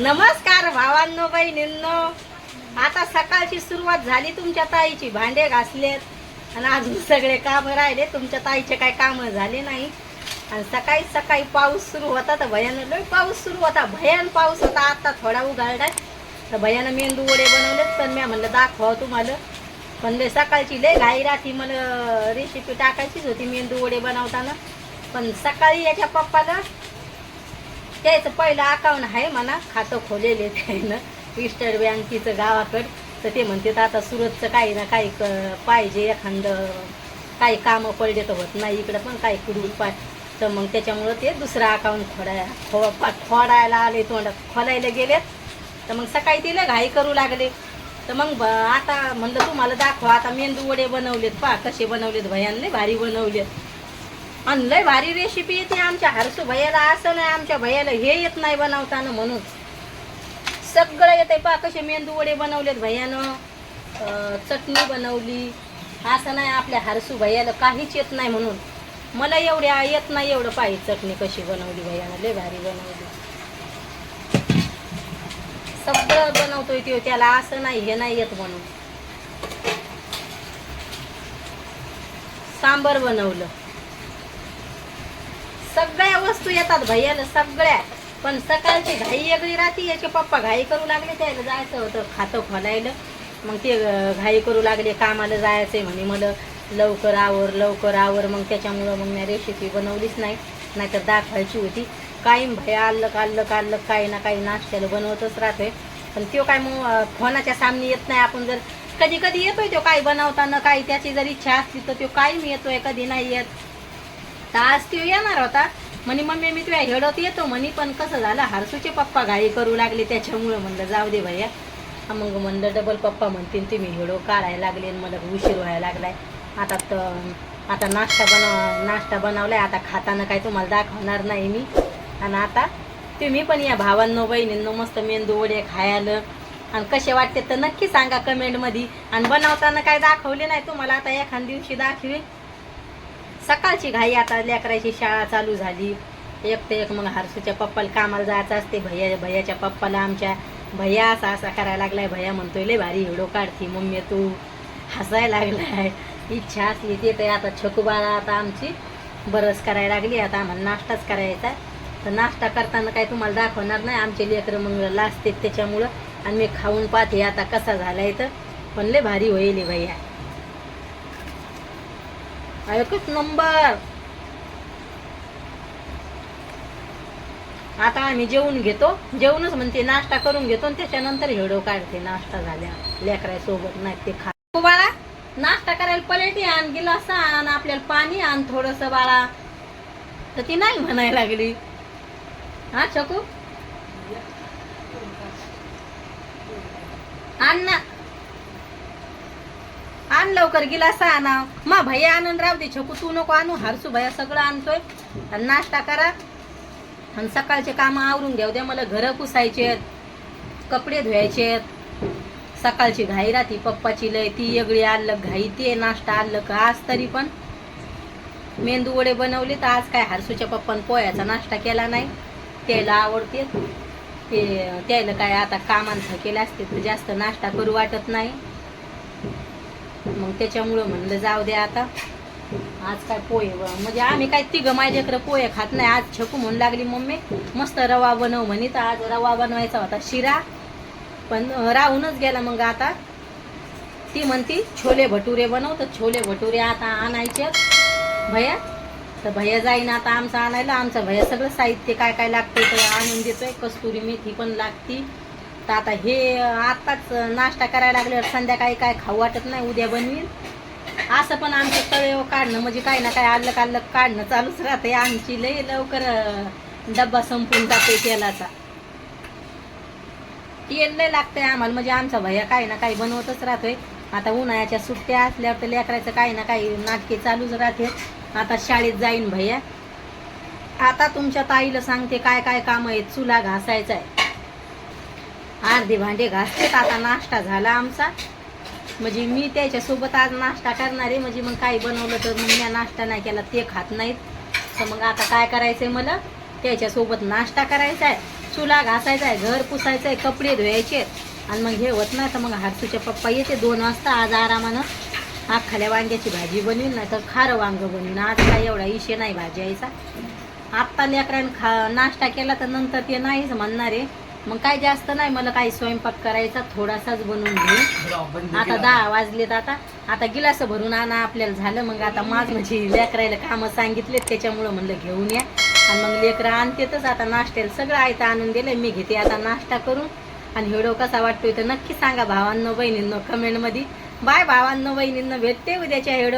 नमस्कार भावांनो बहिणींनो. आता सकाळची सुरुवात झाली तुमच्या ताईची. भांडे घासलेत. आणि अजून सगळे कामं राहिले. तुमच्या ताईचे काय कामं झाले नाही. आणि सकाळी सकाळी पाऊस सुरू होता तर भयानं लय पाऊस सुरू होता. भयान पाऊस होता. आता थोडा उघडलाय. तर भयानं मेंदू वडे बनवलेत. पण मी म्हणलं दाखवा तुम्हाला. पण लय सकाळची लय घाई राहती मला रेसिपी टाकायचीच होती मेंदू वडे बनवताना. पण सकाळी याच्या पप्पाला त्याचं पहिलं अकाउंट आहे म्हणा खातं खोलेले त्यानं. स्टेट बँकेचं गावाकडं. तर ते म्हणते आता सुरतचं काही ना काही क- पाहिजे एखादं. काही कामं पडले तर होत नाही इकडं पण काही कुडून पाय तर मग त्याच्यामुळं ते दुसरं अकाउंट खोडाय खो खोडायला आले तोंड. खोलायला गेलेत. तर मग सकाळी तिला घाई करू लागले. तर मग ब- आता म्हणलं तुम्हाला दाखवा. आता मेंदू वडे बनवलेत. पा कसे बनवलेत भयानले भारी बनवलेत. आणि लय भारी रेसिपी येते आमच्या. हरसू भैयाला असं नाही आमच्या भैयाला हे येत नाही बनवताना म्हणून. सगळं येते पा कसे मेंदू वडे बनवलेत भैयानं. चटणी बनवली. असं नाही आपल्या हरसू भैयाला काहीच येत नाही म्हणून. मला एवढ्या येत नाही एवढं पाहिजे चटणी कशी बनवली भैयानं. लय भारी बनवली. सगळं बनवतोय तो त्याला असं नाही हे नाही येत म्हणून. सांबर बनवलं. सगळ्या वस्तू येतात भैयाला सगळ्या. पण सकाळची घाई वेगळी राहते याचे पप्पा घाई करू लागले त्याला जायचं होतं खातं खोलायला. मग ते घाई करू लागले कामाला जायचंय म्हणे मला. लवकर आवर लवकर आवर. मग त्याच्यामुळं मग मी रेसिपी बनवलीच नाही. नाहीतर दाखवायची होती. कायम भया आल्लक आल्लक आल्लक काही ना काही नाश्त्याला बनवतच राहतोय पण तो काय मग फोनाच्या सामने येत नाही आपण जर. कधी कधी येतोय तो काय बनवताना काही त्याची जर इच्छा असली तर तो कायम येतोय कधी नाही येत. तर आज तो येणार होता. म्हणे मम्मी मी तुझ्या हेडत येतो. म्हणे पण कसं झालं? हारसूचे पप्पा घाई करू लागले त्याच्यामुळं. म्हणलं जाऊ दे भैया. मग म्हणलं डबल पप्पा म्हणतील तुम्ही हेडो काढायला लागले आणि मला उशीर व्हायला लागलाय. आता तर आता नाश्ता बनव नाश्ता बनवलाय आता खाताना काय तुम्हाला दाखवणार नाही मी. आणि आता तुम्ही पण या भावांनो बहिणींनो मस्त मेंदू वडे खायला. आणि कसे वाटते तर नक्की सांगा कमेंटमध्ये आणि बनवताना काय दाखवले नाही तुम्हाला आता एखाद दिवशी दाखवेल सकाळची घाई आता लेकराची शाळा चालू झाली. एक ते एक मग हरसूच्या पप्पाला कामाला जायचं असते. भैया भैयाच्या पप्पाला आमच्या भैया असा असा करायला लागलाय. भैया म्हणतोय लय भारी हिडो काढती मम्मी तू. हसायला लागलाय. इच्छा असली ते तर आता छकूबाळा आता आमची बरस करायला लागली. आता आम्हाला नाश्ताच करायचा तर नाश्ता करताना काय तुम्हाला दाखवणार नाही. आमचे लेकरं मग लाजते त्याच्यामुळं. आणि मी खाऊन पाहते आता कसा झालाय तर. पण लय भारी होईल भैया. एकच नंबर आता आम्ही जेवून घेतो जेवूनच म्हणते नाश्ता करून घेतो आणि त्याच्यानंतर हिडो काढते नाश्ता झाल्या लेकराय सोबत नाही ते खा बाळा नाश्ता करायला पलेटी आण गिलास आण आपल्याला पाणी आण थोडस बाळा तर ती नाही म्हणायला लागली हा छकू आण ना आण लवकर गिलास आणा. मा भैया आणून राहू दे छकू तू नको आणू. हरसू भैया सगळं आणतोय. आणि नाश्ता करा. आणि सकाळचे कामं आवरून घ्या उद्या मला घरं पुसायचे आहेत कपडे धुवायचे आहेत. सकाळची घाई राहती पप्पाची लय ती येगळी आलं घाई ते नाश्ता आलं का आज तरी पण. मेंदू वडे बनवले तर आज काय हरसूच्या पप्पान पोह्याचा नाश्ता केला नाही. त्याला आवडते. ते त्याला काय आता कामांचं केलं असते तर जास्त नाश्ता करू वाटत नाही. मग त्याच्यामुळं म्हणलं जाऊ दे आता. आज काय पोहे ब- म्हणजे आम्ही काय तिघं माझ्याकडे पोहे खात नाही. आज छकू म्हणू लागली मम्मी. मस्त रवा बनव म्हणे. तर आज रवा बनवायचा होता शिरा. पण राहूनच गेला मग आता. ती म्हणती छोले भटुरे बनव. तर छोले भटुरे आता आणायचे. भैया तर भैया जाईन आता आमचं आणायला. आमचं भैया सगळं साहित्य काय काय लागते ते आणून देतोय. कस्तुरी मेथी पण लागती. तर आता हे आत्ताच नाश्ता करायला लागल्यावर संध्याकाळी काय खाऊ वाटत नाही उद्या बनवीन. असं पण आमचं तळेव काढणं म्हणजे काय ना काय आलं काढलं काढणं चालूच राहते आमची लई लवकर डब्बा संपून जाते तेलाचा. तेल लय लागतंय आम्हाला म्हणजे आमचा भैया काही ना काही बनवतच राहतोय. आता उन्हाळ्याच्या सुट्ट्या असल्यावर तर लेकरायचं काही ना काही नाटके चालूच राहते. आता शाळेत जाईन भैया. आता तुमच्या ताईला सांगते काय काय काम आहेत चुला घासायचा आहे. अर्धे भांडे घासतेत आता नाश्ता झाला आमचा. म्हणजे मी त्याच्यासोबत आज नाश्ता करणार आहे. म्हणजे मग काही बनवलं तर मग मी नाश्ता नाही केला ते खात नाहीत. तर मग आता काय करायचं आहे मला? त्याच्यासोबत नाश्ता करायचा आहे चुला घासायचा आहे घर पुसायचं आहे कपडे धुवायचे. आणि मग हे होत नाही तर मग हारसूच्या पप्पा येते दोन वाजता. आज आरामानं आखाल्या वांग्याची भाजी बनवीन नाही तर खारं वांग बनवीन. आज काय एवढा इशे नाही भाजी यायचा. आत्ता लेकरानं खा नाश्ता केला तर नंतर ते नाहीच म्हणणार आहे. मग काय जास्त नाही मला काही स्वयंपाक करायचा थोडासाच बनवून घेऊ. आता दहा वाजलेत आता. आता गिलास भरून आणा आपल्याला झालं. मग आता माझ म्हणजे लेकरायला कामं सांगितलेत त्याच्यामुळं म्हणलं घेऊन या. आणि मग लेकरं आणतेतच. आता नाश्त्याला सगळं आयता आणून दिलं मी घेते आता नाश्ता करून. आणि व्हिडिओ कसा वाटतोय तर नक्की सांगा भावांनो बहिणींनो कमेंटमध्ये बाय भावांनो बहिणींनो भेटते उद्याच्या व्हिडिओ